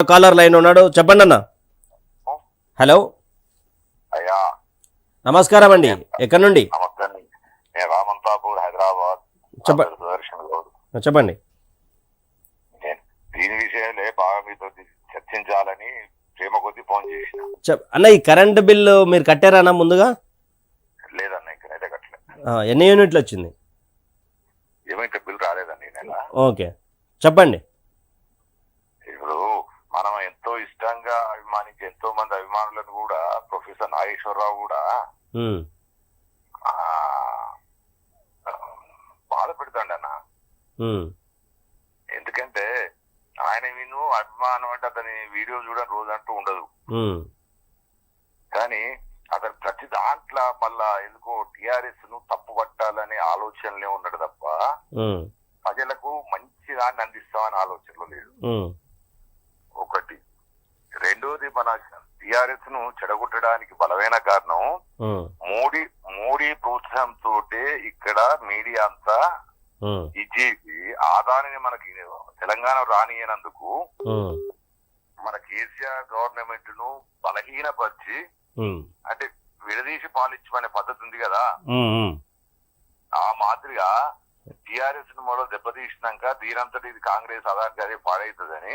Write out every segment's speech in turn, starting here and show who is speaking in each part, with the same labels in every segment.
Speaker 1: Caller line ఉన్నాడు. చెప్పండి అన్న. హలో.
Speaker 2: అయ్యా.
Speaker 1: నమస్కారం అండి. ఎక్కడి నుండి? చెప్పండి.
Speaker 2: నేను దీని విషయాలే బాగా మీతో చర్చించాలని ప్రేమ కొద్దీ ఫోన్ చేసిన.
Speaker 1: అన్న ఈ కరెంట్ బిల్లు మీరు కట్టారా అన్న ముందుగా?
Speaker 2: లేదన్న ఇంకనైతే కట్టలే.
Speaker 1: ఆ, ఎన్ని యూనిట్లు వచ్చింది?
Speaker 2: ఏమైతే బిల్ రాలేదండి
Speaker 1: ఓకే. చెప్పండి
Speaker 2: ఇప్పుడు మనం ఎంతో ఇష్టంగా అభిమానించే ఎంతో మంది అభిమానులను కూడా ప్రొఫెసర్ నాగేశ్వరరావు కూడా బాధ పెడతాండి అన్న. ఎందుకంటే ఆయన విను అభిమానం అంటే అతని వీడియో చూడని రోజు అంటూ ఉండదు కానీ అతను ప్రతి దాంట్లో మళ్ళా ఎందుకో టిఆర్ఎస్ను తప్పు పట్టాలనే ఆలోచనలే ఉన్నాడు తప్ప ప్రజలకు మంచి దాన్ని అందిస్తామని ఆలోచనలో ఒకటి రెండోది మన టిఆర్ఎస్ను చెడగొట్టడానికి బలమైన కారణం మోడీ మోడీ ప్రోత్సాహంతో ఇక్కడ మీడియా అంతా ఇచ్చేసి ఆదానిని మనకి తెలంగాణ రానియనందుకు మన కేసీఆర్ గవర్నమెంట్ను బలహీనపరిచి అంటే విడదీసి పాలించమనే పద్ధతి ఉంది కదా. ఆ మాదిరిగా టిఆర్ఎస్ను మొదలు దెబ్బతీసినాక దీనంతటి ఇది కాంగ్రెస్ అదానికి అదే పాడైతుందని.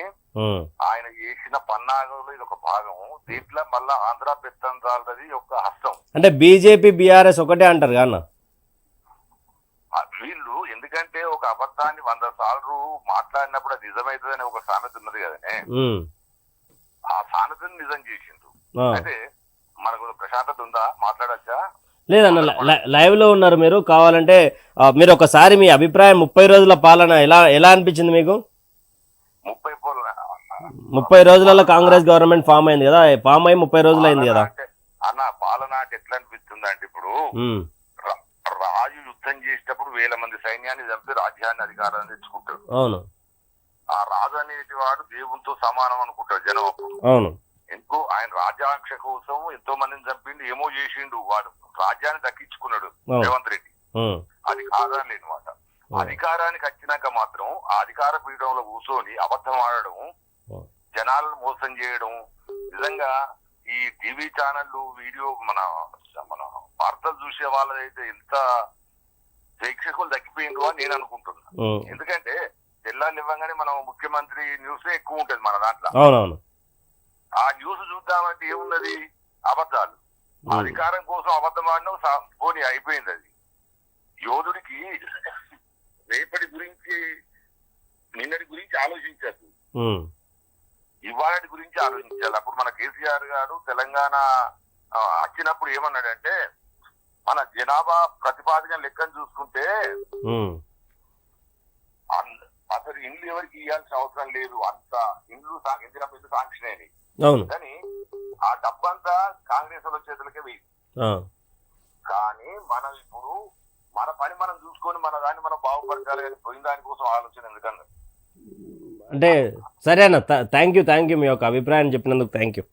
Speaker 2: ఆయన చేసిన పన్నాగంలో ఇది ఒక భాగం. దీంట్లో మళ్ళా ఆంధ్ర పెత్తందాలది ఒక హస్తం.
Speaker 1: అంటే బీజేపీ బీఆర్ఎస్ ఒకటే అంటారు కదా అన్న?
Speaker 2: ఆ వీళ్ళు ఎందుకంటే ఒక అబద్ధాన్ని వంద సార్లు మాట్లాడినప్పుడు అది నిజమవుతుందని ఒక సామెత ఉన్నది కదనే.
Speaker 1: ఉమ్,
Speaker 2: ఆ సామెతను నిజం చేసిండ్రు.
Speaker 1: ఆ.
Speaker 2: అయితే మనకు ప్రశాంతత ఉందా? మాట్లాడచ్చా?
Speaker 1: లేదన్న లైవ్లో ఉన్నారు మీరు. కావాలంటే మీరు ఒకసారి మీ అభిప్రాయం ముప్పై రోజుల పాలన ఎలా ఎలా అనిపించింది మీకు?
Speaker 2: ముప్పై
Speaker 1: రోజులలో కాంగ్రెస్ గవర్నమెంట్ ఫామ్ అయింది కదా? ఫామ్ అయి ముప్పై రోజులు అయింది కదా?
Speaker 2: అన్న పాలన ఎట్లా అనిపిస్తుంది అంటే ఇప్పుడు రాజు యుద్ధం చేసేటప్పుడు వేల మంది సైన్యాన్ని చంపి రాజ్యాన్ని అధికారాన్ని తెచ్చుకుంటాడు.
Speaker 1: అవును.
Speaker 2: ఆ రాజు అనేటి వాడు దేవునితో సమానం అనుకుంటాడు జనం
Speaker 1: అవును.
Speaker 2: ఎందుకు? ఆయన రాజ్యాక్ష కోసం ఎంతో మందిని చంపిండు ఏమో చేసిండు. వాడు రాజ్యాన్ని దక్కించుకున్నాడు. రేవంత్ రెడ్డి. అది కాదని లేనిమాట అధికారానికి వచ్చినాక మాత్రం ఆ అధికార పీఠంలో కూర్చొని అబద్ధం ఆడడం. జనాలను మోసం చేయడం నిజంగా ఈ టీవీ ఛానళ్ళు వీడియో మన మన వార్తలు చూసే వాళ్ళదైతే ఎంత ప్రేక్షకులు తగ్గిపోయిందో అని నేను అనుకుంటున్నా. ఎందుకంటే జిల్లాలు ఇవ్వగానే మనం ముఖ్యమంత్రి న్యూస్ ఎక్కువ ఉంటుంది మన దాంట్లో. ఆ న్యూస్ చూద్దామంటే ఏమున్నది? అబద్ధాలు. అధికారం కోసం అబద్ధం ఆడడం సా- పోనీ అయిపోయింది అది. యోధుడికి రేపటి గురించి నిన్నటి గురించి ఆలోచించద్దు ఇవాళటి గురించి ఆలోచించాలి. అప్పుడు మన కేసీఆర్ గారు తెలంగాణ వచ్చినప్పుడు ఏమన్నాడంటే మన జనాభా ప్రతిపాదిక లెక్కను చూసుకుంటే అసలు ఇండ్లు ఎవరికి ఇవ్వాల్సిన అవసరం లేదు. అంత ఇండ్లు ఇందిరా ఇల్లు శాంక్షన్ అయినాయి
Speaker 1: అవును.
Speaker 2: కానీ ఆ డబ్బంతా కాంగ్రెస్ వాళ్ళ చేతులకే వెయ్యి
Speaker 1: ఆ,
Speaker 2: కానీ మనం ఇప్పుడు మన పని మనం చూసుకొని మన దాన్ని మనం బాగుపరచాలి కానీ పోయిన దానికోసం ఆలోచన ఎందుకన్నా
Speaker 1: అంటే సరే అన్న థ్యాంక్ యూ థ్యాంక్ యూ మీ యొక్క అభిప్రాయం చెప్పినందుకు థ్యాంక్ యూ